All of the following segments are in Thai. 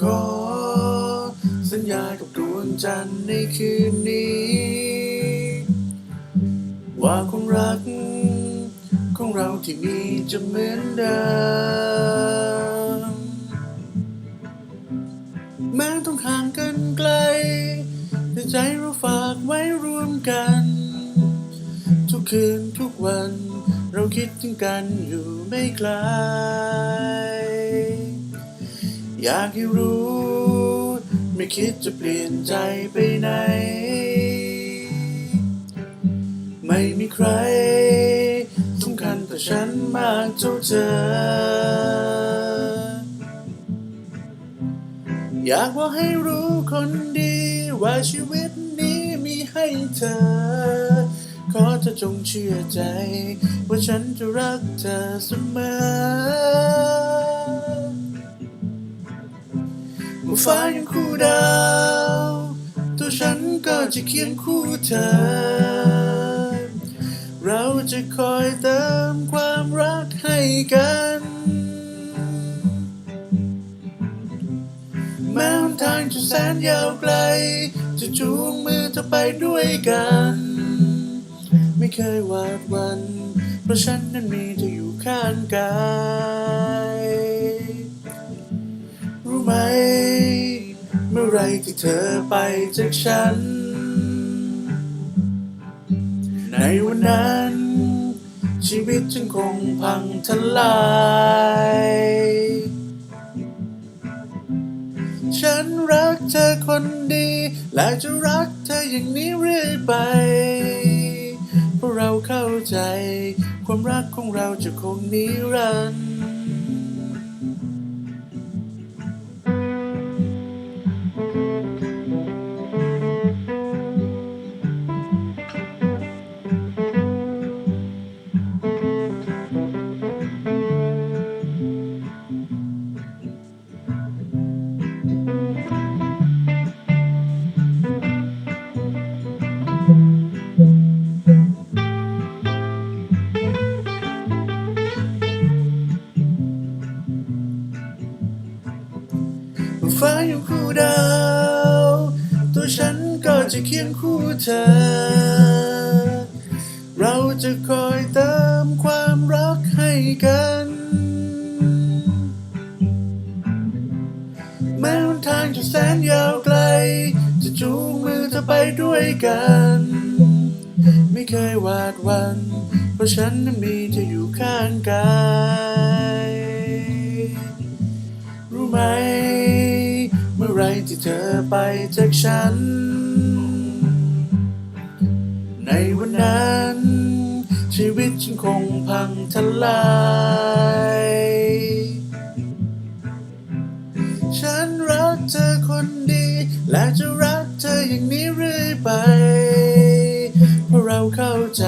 ขอ สัญญากับดวงจันทร์ในคืนนี้ ว่าความรัก ของเราที่มีจะเหมือนเดิมแม้ต้องห่างกันไกลแต่ใจเราฝากไว้รวมกัน ทุกคืนทุกวัน เราคิดถึงกันอยู่ไม่ไกล อยากให้รู้ ไม่คิดจะเปลี่ยนใจไปไหน ไม่มีใครสำคัญต่อฉันมากเท่าเธอ อยากบอกให้รู้คนดีว่าชีวิตนี้มีให้เธอ ขอเธอจงเชื่อใจ ว่าฉันจะรักเธอเสมอ เมื่ฟ้ายังคู่ดาว ตัวฉันก็จะเคียงคู่เธอ เราจะคอยเติมความรักให้กัน แม้นทางจะแสนยาวไกล จะจูงมือเธอไปด้วยกัน ไม่เคยหวาดวัน เพราะฉันนั้นมีเธออยู่ข้างกายรู้ไหม เมื่อไรที่เธอไปจากฉัน ในวันนั้น ชีวิตฉันคงพังทลาย ฉันรักเธอคนดี และจะรักเธออย่างนี้เรื่อยไปเพราะเราเข้าใจ ความรักของเราจะคงนิรันดร์ ฟ้ายังคู่ดาว ตัวฉันก็จะเคียงคู่เธอ เราจะคอยเติมความรักให้กัน แม้หนทางจะแสนยาวไกล จะจูงมือเธอไปด้วยกัน ไม่เคยหวาดวัน เพราะฉันนั้นมีเธออยู่ข้างกายรู้ไหม ไรที่เธอไปจากฉัน ในวันนั้น ชีวิตฉันคงพังทลาย ฉันรักเธอคนดี และจะรักเธออย่างนี้เรื่อยไป เพราะเราเข้าใจ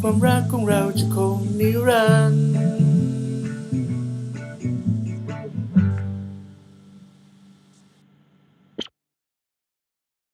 ความรักของเราจะคงนิรันดร์